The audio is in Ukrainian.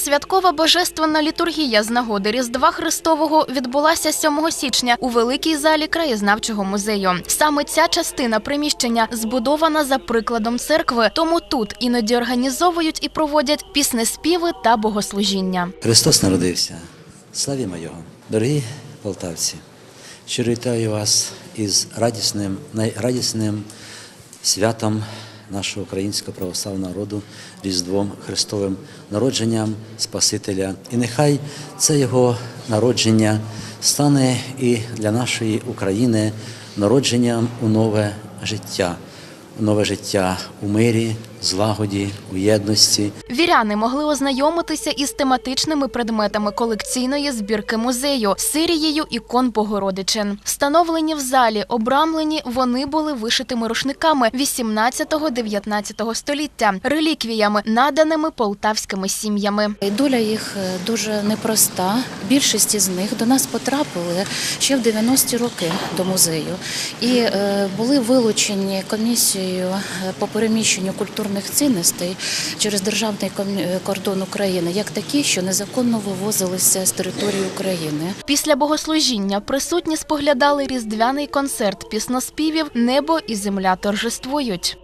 Святкова божественна літургія з нагоди Різдва Христового відбулася 7 січня у великій залі краєзнавчого музею. Саме ця частина приміщення збудована за прикладом церкви, тому тут іноді організовують і проводять піснеспіви та богослужіння. Христос народився. Славімо Його! Дорогі полтавці, щиро вітаю вас із радісним, найрадісним святом нашого українського православного народу, Різдвом Христовим, народженням Спасителя. І нехай це Його народження стане і для нашої України народженням у нове життя, у нове життя у мирі, злагоді, у єдності. Віряни могли ознайомитися із тематичними предметами колекційної збірки музею Сирією ікон Богородичин. Встановлені в залі, обрамлені, вони були вишитими рушниками 18-19 століття, реліквіями, наданими полтавськими сім'ями. Доля їх е, дуже непроста. Більшість із них до нас потрапили ще в 90-ті роки до музею і е, були вилучені комісією е, по переміщенню культурних цінностей через державний е, кордон України як такі, що незаконно вивозилися з території України. Після богослужіння присутні споглядали різдвяний концерт пісноспівів Небо і земля торжествують.